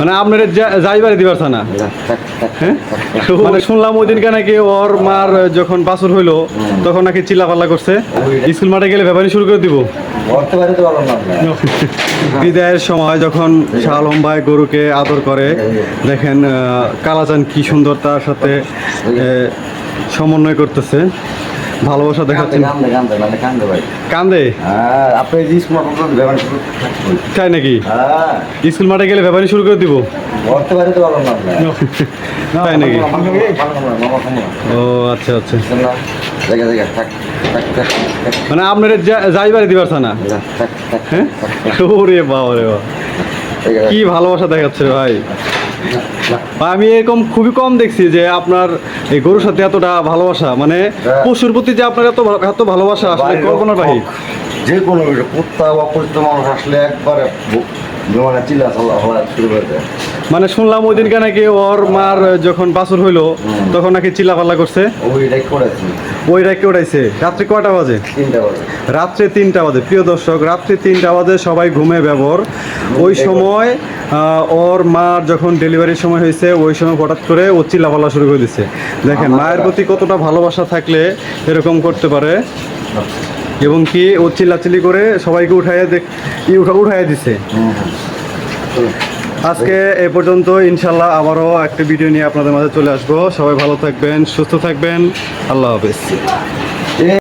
মানে আপনার যাইবারে দিবার না। হ্যাঁ? মানে শুনলাম ওই দিনকে নাকি ওর মার যখন বাছুর হইল তখন নাকি চিল্লাপাল্লা করছে। স্কুল মাঠে গেলে ব্যাপারই শুরু করে দিব। বিদায়ের সময় যখন শাহ আলম ভাই গরুকে আদর করে দেখেন কালাচান কি সুন্দর তার সাথে সমন্বয় করতেছে। ভালোবাসা দেখাচ্ছেন। কান্দে মানে কান্দে হ্যাঁ তাই নাকি? হ্যাঁ। স্কুল মাঠে গেলে ব্যাপারই শুরু করে দিব। তাই নাকি? ও আচ্ছা আচ্ছা। মানে আপনার যাইবারে দিবার না হ্যাঁ? ওরে বাবা। রে বাবা কি ভালোবাসা দেখাচ্ছে ভাই, আমি এরকম খুবই কম দেখছি যে আপনার এই গরুর সাথে এতটা ভালোবাসা। মানে হ্যাঁ। পশুর প্রতি যে আপনার এত ভালো- এত ভালোবাসা আসলে কল্পনার বাহির যে কোনো কুত্তা বা পরিচিত মানুষ আসলে একবারে মানে চিল্লা চাল্লা হওয়া শুরু মানে শুনলাম ওই দিনকে নাকি ওর মার যখন বাছুর হইল তখন নাকি করছে। ওইটাই করেছি ওই রাইকে উঠাইছে রাত্রে কয়টা বাজে? তিনটা বাজে। রাত্রে তিনটা বাজে। প্রিয় দর্শক রাত্রে তিনটা বাজে সবাই ঘুমে ব্যবহার। ওই সময় ওর মার যখন ডেলিভারির সময় হয়েছে ওই সময় হঠাৎ করে ও চিল্লাপাল্লা শুরু করে দিচ্ছে দেখেন মায়ের প্রতি কতটা ভালোবাসা থাকলে এরকম করতে পারে এবং কি ও চিল্লাচিল্লি করে সবাইকে উঠাইয়া দেখ উঠাইয়া দিছে। আজকে এ পর্যন্ত ইনশাল্লাহ আবারও একটা ভিডিও নিয়ে আপনাদের মাঝে চলে আসব। সবাই ভালো থাকবেন সুস্থ থাকবেন। আল্লাহ হাফেজ।